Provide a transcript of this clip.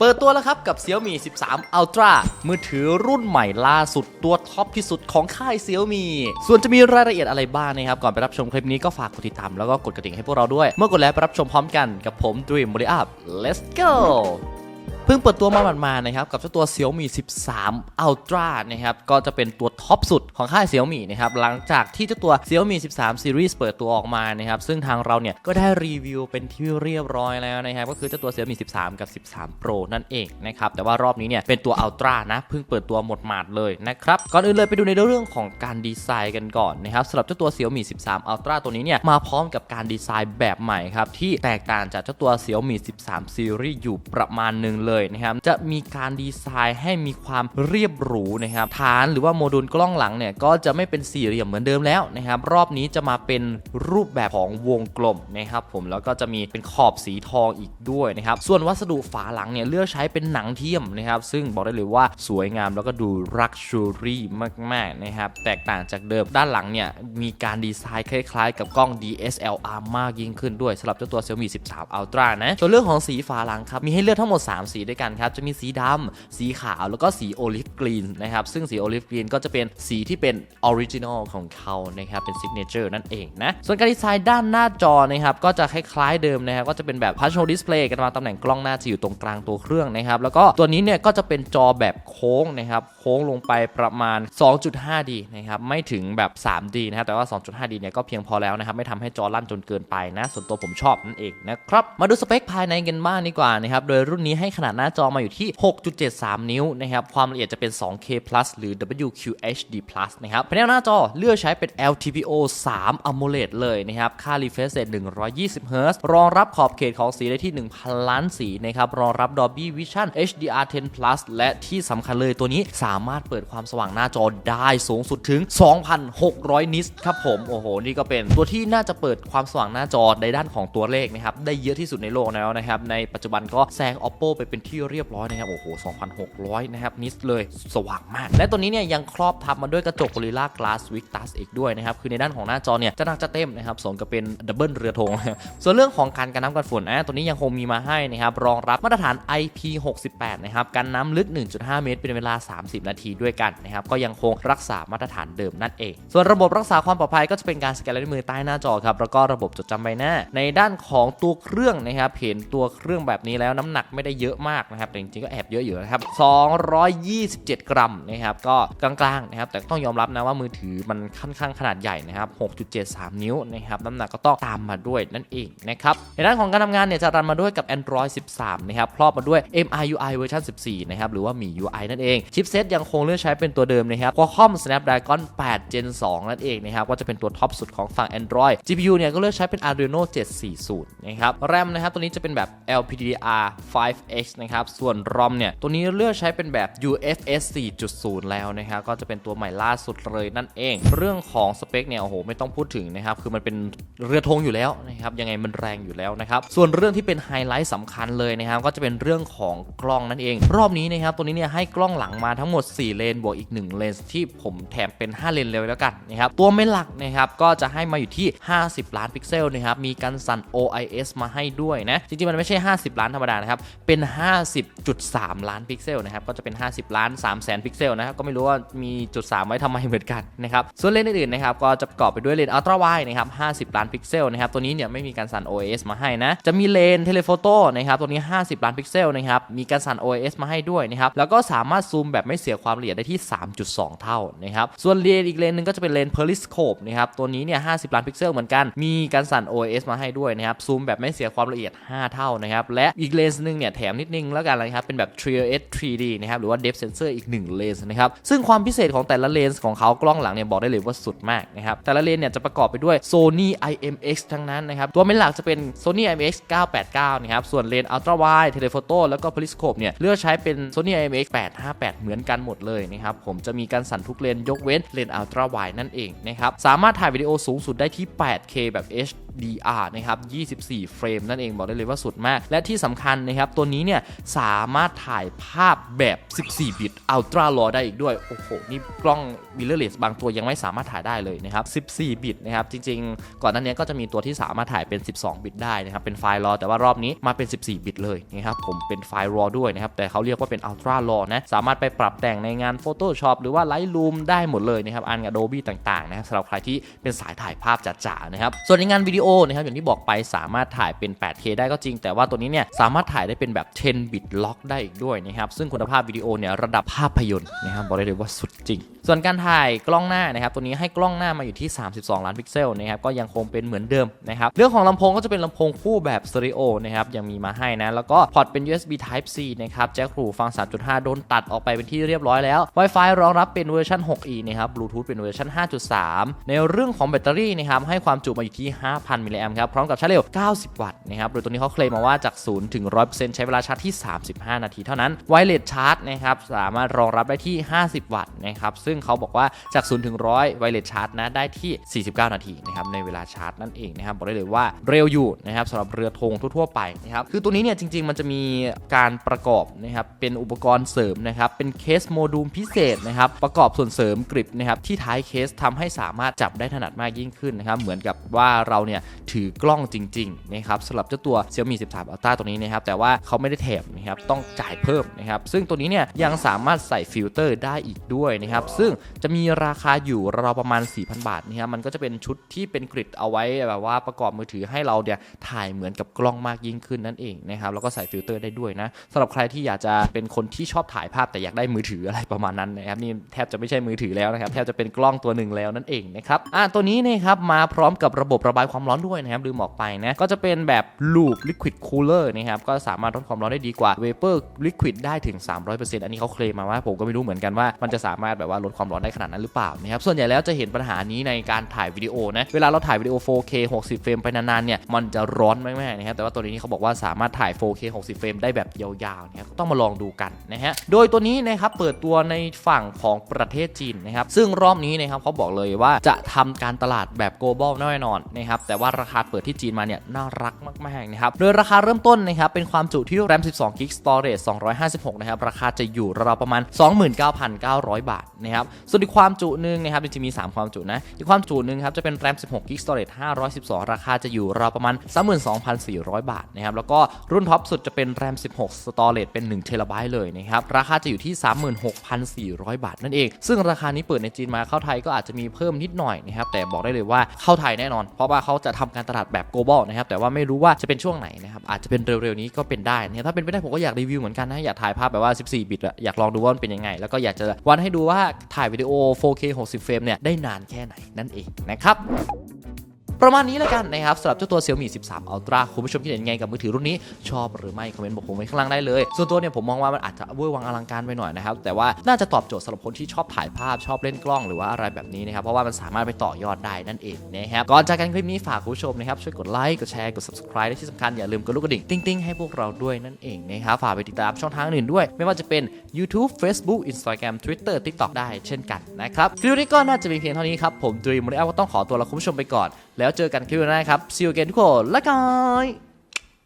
เปิดตัวแล้วครับกับ Xiaomi 13 Ultra มือถือรุ่นใหม่ล่าสุดตัวท็อปที่สุดของค่าย Xiaomi ส่วนจะมีรายละเอียดอะไรบ้างนะครับ ก่อนไปรับชมคลิปนี้ก็ฝากกดติดตามแล้วก็กดกระดิ่งให้พวกเราด้วย เมื่อกดแล้วไปรับชมพร้อมกันกับผม Dream b o d y Up Let's go เพิ่งเปิดตัวมาหมาดๆนะครับกับเจ้าตัว Xiaomi 13 Ultra นะครับก็จะเป็นตัวท็อปสุดของค่าย Xiaomi นะครับหลังจากที่เจ้าตัว Xiaomi 13 Series เปิดตัวออกมานะครับซึ่งทางเราเนี่ยก็ได้รีวิวเป็นที่เรียบร้อยแล้วนะครับก็คือเจ้าตัว Xiaomi 13 กับ 13 Pro นั่นเองนะครับแต่ว่ารอบนี้เนี่ยเป็นตัว Ultra นะเพิ่งเปิดตัวหมดหมาดเลยนะครับก่อนอื่นเลยไปดูในเรื่องของการดีไซน์กันก่อนนะครับสำหรับเจ้าตัว Xiaomi 13 Ultra ตัวนี้เนี่ยมาพร้อมกับการดีไซน์แบบใหม่ครับที่แตกต่างจากเจ้าตัว Xiaomi 13 Series อยู่ประมาณหนึ่งเลยนะครับจะมีการดีไซน์ให้มีความเรียบหรูนะครับฐานหรือว่าโมดูลกล้องหลังเนี่ยก็จะไม่เป็นสี่เหลี่ยมเหมือนเดิมแล้วนะครับรอบนี้จะมาเป็นรูปแบบของวงกลมนะครับผมแล้วก็จะมีเป็นขอบสีทองอีกด้วยนะครับส่วนวัสดุฝาหลังเนี่ยเลือกใช้เป็นหนังเทียมนะครับซึ่งบอกได้เลยว่าสวยงามแล้วก็ดูรักชูรี่มากๆนะครับแตกต่างจากเดิมด้านหลังเนี่ยมีการดีไซน์คล้ายๆ กับกล้อง DSLR มากยิ่งขึ้นด้วยสำหรับเจ้าตัว Xiaomi 13 Ultra นะส่วนเรื่องของสีฝาหลังครับมีให้เลือกทั้งหมด 3 สีด้วยกันครับ จะมีสีดำสีขาวแล้วก็สีโอลิฟกรีนนะครับ ซึ่งสีโอลิฟกรีนก็จะเป็นสีที่เป็นออริจินอลของเขานะครับ เป็นซิกเนเจอร์นั่นเองนะ ส่วนการดีไซน์ด้านหน้าจอนะครับ ก็จะคล้ายๆเดิมนะครับ ก็จะเป็นแบบพัชโ l ดิสเพลย์กันมาตำแหน่งกล้องหน้าจะอยู่ตรงกลางตัวเครื่องนะครับ แล้วก็ตัวนี้เนี่ยก็จะเป็นจอแบบโค้งนะครับ โค้งลงไปประมาณ 2.5D นะครับ ไม่ถึงแบบ 3D นะครับ แต่ว่า 2.5D เนี่ยก็เพียงพอแล้วนะครับ ไม่ทำให้จอลั่นจนเกินไปนะ ส่วนตัวผมชอบนั่นเองนะครับ มาดูสเปคภายในกันบ้างดีกว่านะครับ โดยรุ่นนี้ให้ขนาดหน้าจอมาอยู่ที่ 6.73 นิ้วนะครับ ความละเอียดจะเป็น 2K plus หรือ WQHD plus นะครับแผงหน้าจอเลือกใช้เป็น LTPO 3 AMOLED เลยนะครับ ค่า refresh rate 120 Hz รองรับขอบเขตของสีได้ที่ 1,000 ล้านสีนะครับ รองรับ Dolby Vision HDR10 plus และที่สำคัญเลยตัวนี้สามารถเปิดความสว่างหน้าจอได้สูงสุดถึง 2,600 นิตครับผม โอ้โห นี่ก็เป็นตัวที่น่าจะเปิดความสว่างหน้าจอในด้านของตัวเลขนะครับ ได้เยอะที่สุดในโลกแล้วนะครับ ในปัจจุบันก็แซง Oppo ไปเป็นที่เรียบร้อยนะครับโอ้โห 2,600 นะครับนิตเลยสว่างมาก และตัวนี้เนี่ยยังครอบทับมาด้วยกระจก Gorilla Glass Victus อีกด้วยนะครับคือในด้านของหน้าจอเนี่ยจะหนักจะเต็มนะครับสมกับเป็นดับเบิลเรือธงส่วนเรื่องของการกันน้ำกันฝุ่นนะตัวนี้ยังคงมีมาให้นะครับรองรับมาตรฐาน IP68 นะครับกันน้ำลึก 1.5 เมตร เป็นเวลา 30 นาทีด้วยกันนะครับก็ยังคงรักษามาตรฐานเดิมนั่นเอง ส่วนระบบรักษาความปลอดภัยก็จะเป็นการสแกนลายนิ้วมือใต้หน้าจอครับแล้วก็ระบบจดจำใบหน้า ในด้านของตัวเครื่องนะครับเห็นตัวเครื่องแบบนี้แล้วน้ำหนักไม่ได้เยอะมากนะครับแต่จริงๆก็แอบเยอะอยู่นะครับ227 กรัมนะครับก็กลางๆนะครับแต่ต้องยอมรับนะว่ามือถือมันค่อนข้างขนาดใหญ่นะครับ6.73 นิ้วนะครับน้ำหนักก็ต้องตามมาด้วยนั่นเองนะครับในด้านของการทำงานเนี่ยจะรันมาด้วยกับ Android 13 นะครับครอบมาด้วย MIUI เวอร์ชัน14 นะครับหรือว่ามี UI นั่นเองชิปเซตยังคงเลือกใช้เป็นตัวเดิมนะครับ Qualcomm Snapdragon 8 Gen 2 นั่นเองนะครับก็จะเป็นตัวท็อปสุดของฝั่ง Android GPU เนี่ยก็เลือกใช้เป็น Adreno 740 นะครับ RAM นะครับตัวนี้จะเป็นแบบ LPDDR 5X นะครับ ส่วน ROM เนี่ย ตัวนี้เลือกใช้เป็นแบบ UFS 4.0 แล้วนะครับ ก็จะเป็นตัวใหม่ล่าสุดเลยนั่นเอง เรื่องของสเปคเนี่ย โอ้โห ไม่ต้องพูดถึงนะครับ คือมันเป็นเรือธงอยู่แล้วนะครับ ยังไงมันแรงอยู่แล้วนะครับ ส่วนเรื่องที่เป็นไฮไลท์สำคัญเลยนะครับ ก็จะเป็นเรื่องของกล้องนั่นเอง รอบนี้นะครับ ตัวนี้เนี่ยให้กล้องหลังมาทั้งหมด 4 เลน บวกอีก 1 เลนส์ที่ผมแถมเป็น 5 เลนเลยแล้วกันนะครับ ตัวเมนหลักนะครับก็จะให้มาอยู่ที่ 50 ล้านพิกเซลนะครับ มีการสั่น OIS มาให้ด้วยนะ จริงๆ มันไม่ใช่ 50 ล้านธรรมดานะครับ เป็น50.3 ล้านพิกเซลนะครับก็จะเป็น 50 ล้าน3แสนพิกเซลนะครับก็ไม่รู้ว่ามีจุด 3 ไว้ทำไมเหมือนกันนะครับส่วนเลนส์อื่นๆนะครับก็จะประกอบไปด้วยเลนส์อัลตร้าไวนะครับ 50 ล้านพิกเซลนะครับตัวนี้เนี่ยไม่มีการสั่น OS มาให้นะจะมีเลนส์เทเลโฟโต้นะครับตัวนี้ 50 ล้านพิกเซลนะครับมีการสั่น OS มาให้ด้วยนะครับแล้วก็สามารถซูมแบบไม่เสียความละเอียดได้ที่ 3.2 เท่านะครับส่วนเลนส์อีกเลนส์หนึงก็จะเป็นเลนส์ periscope นะครับตัวนี้เนี่ย50 ล้านพิกเซลเหมือนกันมีการสั่น OS มาให้ด้วยนะครับซูมแบบไม่เสียความละเอียด 5 เท่านะครับและอีกเลนส์นึงเนี่ยแถมนิดนงแล้วกันนะครับ เป็นแบบ Trio S 3D นะครับ หรือว่า Depth Sensor อีก 1 เลนส์นะครับ ซึ่งความพิเศษของแต่ละเลนส์ของเขากล้องหลังเนี่ยบอกได้เลยว่าสุดมากนะครับ แต่ละเลนส์เนี่ยจะประกอบไปด้วย Sony IMX ทั้งนั้นนะครับ ตัวเมนหลักจะเป็น Sony IMX 989 นะครับ ส่วนเลนส์ Ultra Wide Telephoto แล้วก็ Periscope เนี่ยเลือกใช้เป็น Sony IMX 858 เหมือนกันหมดเลยนะครับ ผมจะมีการสั่นทุกเลนยกเว้นเลนส์ Ultra Wide นั่นเองนะครับ สามารถถ่ายวิดีโอสูงสุดได้ที่ 8K แบบ HD HDR นะครับ 24 เฟรมนั่นเองบอกได้เลยว่าสุดมาก และที่สำคัญนะครับตัวนี้เนี่ยสามารถถ่ายภาพแบบ 14 บิต Ultra RAW ได้อีกด้วย โอ้โห นี่กล้อง mirrorless บางตัวยังไม่สามารถถ่ายได้เลยนะครับ 14 บิตนะครับ จริงๆ ก่อนหน้านี้ก็จะมีตัวที่สามารถถ่ายเป็น 12 บิตได้นะครับ เป็นไฟล์ RAW แต่ว่ารอบนี้มาเป็น 14 บิตเลยนะครับ ผมเป็นไฟล์ RAW ด้วยนะครับ แต่เขาเรียกว่าเป็น Ultra RAW นะ สามารถไปปรับแต่งในงาน Photoshop หรือว่า Lightroom ได้หมดเลยนะครับอันกับ Adobe ต่างๆนะครับสำหรับใครที่เป็นสายถ่ายภาพจ๋าๆนะครับ ส่วนในงานวิดีโอนะครับอย่างที่บอกไปสามารถถ่ายเป็น 8K ได้ก็จริง แต่ว่าตัวนี้เนี่ยสามารถถ่ายได้เป็นแบบ 10 Bit Lock ได้อีกด้วยนะครับซึ่งคุณภาพวิดีโอเนี่ยระดับภาพยนตร์นะครับบอกได้เลยว่าสุดจริงส่วนการถ่ายกล้องหน้านะครับตัวนี้ให้กล้องหน้ามาอยู่ที่ 32 ล้านพิกเซลนะครับก็ยังคงเป็นเหมือนเดิมนะครับเรื่องของลำโพงก็จะเป็นลำโพงคู่แบบสเตอริโอนะครับยังมีมาให้นะแล้วก็พอร์ตเป็น USB Type C นะครับแจ็คหูฟัง 3.5 โดนตัดออกไปเป็นที่เรียบร้อยแล้ว Wi-Fi รองรับเป็นเวอร์ชัน 6E นะครับ Bluetooth เป็นเวอร์ชัน5.3 ในเรื่องของแบตเตอรี่นะครับให้ความจุมาอยู่ที่ 5,000 มิลลิแอมป์ครับพร้อมกับชาร์จเร็ว 90 วัตต์นะครับโดยตัวนี้เขาเคลมมาว่าจาก 0 ถึง 100%ใช้เวลาชาร์จที่ 35 นาทีเท่านั้นไวเลสชาร์จนะครับสามารถรองรับได้ที่ 50 วัตต์นะครับซึ่งเขาบอกว่าจาก0ถึง100ไวเลสชาร์จนะได้ที่ 49 นาทีนะครับในเวลาชาร์จนั่นเองนะครับบอกได้เลยว่าเร็วอยู่นะครับสำหรับเรือธงทั่วๆไปนะครับคือตัวนี้เนี่ยจริง ๆ มันจะมีการประกอบนะครับเป็นอุปกรณ์เสริมนะครับเป็นเคสโมดูลพิเศษนะครับประกอบส่วนเสริมกริปนะครับที่ท้ายเคสทำให้สามารถจับได้ถนัดมากยิ่งขึ้นนะครับเหมือนกับว่าเราเนี่ยถือกล้องจริงๆนะครับสำหรับเจ้าตัว Xiaomi 13 Ultra ตัวนี้นะครับแต่ว่าเขาไม่ได้แถมนะครับต้องจ่ายเพิ่มนะครับซึ่งตัวนี้เนี่ยยังสามารถใส่ฟิลเตอร์ได้อีกด้วยนะครับซึ่งจะมีราคาอยู่ราวประมาณ 4,000 บาทนะครับมันก็จะเป็นชุดที่เป็นกริดเอาไว้แบบว่าประกอบมือถือให้เราเนี่ยถ่ายเหมือนกับกล้องมากยิ่งขึ้นนั่นเองนะครับแล้วก็ใส่ฟิลเตอร์ได้ด้วยนะสำหรับใครที่อยากจะเป็นคนที่ชอบถ่ายภาพแต่อยากได้มือถืออะไรประมาณนั้นนะครับนี่แทบจะไม่ใช่มือถือแล้วนะครับแทบจะเป็นกล้องตัวหนึ่งแล้วนั่นเองนะครับอะตัวนี้นะครับมาพร้อมกับระบบระบายความร้อนด้วยนะครับลืมบอกไปนะก็จะเป็นแบบ loop liquid cooler นะครับก็สามารถลดความร้อนได้ดีกว่า vapor liquid ได้ถึง 300%อันนี้เขาเคลมมาว่าผมก็ไม่รู้เหมือนกันว่ามันจะสามารถแบบว่าลดความร้อนได้ขนาดนั้นหรือเปล่านะครับส่วนใหญ่แล้วจะเห็นปัญหานี้ในการถ่ายวิดีโอนะเวลาเราถ่ายวิดีโอ 4K 60 เฟรมไปนานๆเนี่ยมันจะร้อนมากๆนะครับแต่ว่าตัวนี้เขาบอกว่าสามารถถ่าย 4K 60 เฟรมได้แบบยาวๆนะครับก็ต้องมาลองดูกันนะฮะโดยตัวนี้นะครับเปิดตัวในฝั่งของประเทศจีนนะครับซึ่งรอบนี้นะครับเขาบอกเลยว่าจะทำการตลาดแบบ global แน่นอนนะครับแต่ว่าราคาเปิดที่จีนมาเนี่ยน่ารักมากๆนะครับโดยราคาเริ่มต้นนะครับเป็นความจุที่ RAM 12 g b storage 256 นะครับราคาจะอยู่ราวๆประมาณ 29,900 บาทนะครับส่วนอีกความจุหนึ่งนะครับจริงๆมี 3 ความจุนะ อีกความจุหนึ่งครับจะเป็น RAM 16 g b storage 512 ราคาจะอยู่ราวประมาณ 32,400 บาทนะครับ แล้วก็รุ่นท็อปสุดจะเป็น RAM 16 storage เป็น1 t b เลยนะครับ ราคาจะอยู่ที่ 36,400 บาทนั่นเอง ซึ่งราคานี้เปิดในจีนมาเข้าไทยก็อาจจะมีเพิ่มนิดหน่อยนะครับ แต่บอกได้เลยว่าเข้าไทยแน่นอน เพราะว่าเขาจะทำการตลาดแบบ global นะครับ แต่ว่าไม่รู้ว่าจะเป็นช่วงไหนนะครับ อาจจะเป็นเร็วๆนี้ก็เป็นได้นะถ้าเป็นไปได้ผมก็อยากรีวิวเหมือนกันนะ อยากถ่ายภาพแบบว่า 14 บิตอะอยากลองดูว่ามันเป็นยังไง แล้วก็อยากจะวัดให้ดูว่าถ่ายวิดีโอ 4K 60 เฟรมเนี่ยได้นานแค่ไหนนั่นเองนะครับ ประมาณนี้แล้วกันนะครับสำหรับเจ้าตัว Xiaomi 13 Ultra คุณผู้ชมคิดเห็นไงกับมือถือรุ่นนี้ ชอบหรือไม่ คอมเมนต์บอกผมไว้ข้างล่างได้เลย ส่วนตัวเนี่ยผมมองว่ามันอาจจะเวอร์วังอลังการไปหน่อยนะครับ แต่ว่าน่าจะตอบโจทย์สำหรับคนที่ชอบถ่ายภาพชอบเล่นกล้องหรือว่าอะไรแบบนี้นะครับ เพราะว่ามันสามารถไปต่อยอดได้นั่นเองนะครับ ก่อนจากกันคลิปนี้ฝากคุณผู้ชมนะครับช่วยกดไลค์ กดแชร์ กด subscribe และที่สำคัญอย่าลืมกดลูกกระดิ่งติ๊งๆให้พวกเราด้วยนั่นเองนะครับ ฝากไปติดตามช่องทางอื่นด้วย ไม่ว่าจะเป็น YouTube Facebook Instagram Twitter TikTok ได้เช่นกันนะครับคลิปนี้ก็น่าจะมีเพียงเท่านี้ครับผมดรีมมอนิอัลก็ต้องขอตัวลาคุณผู้ชมไปก่อนแล้วล้วเจอกันคลิปหน้าครับ see you again ทุกคนละกัน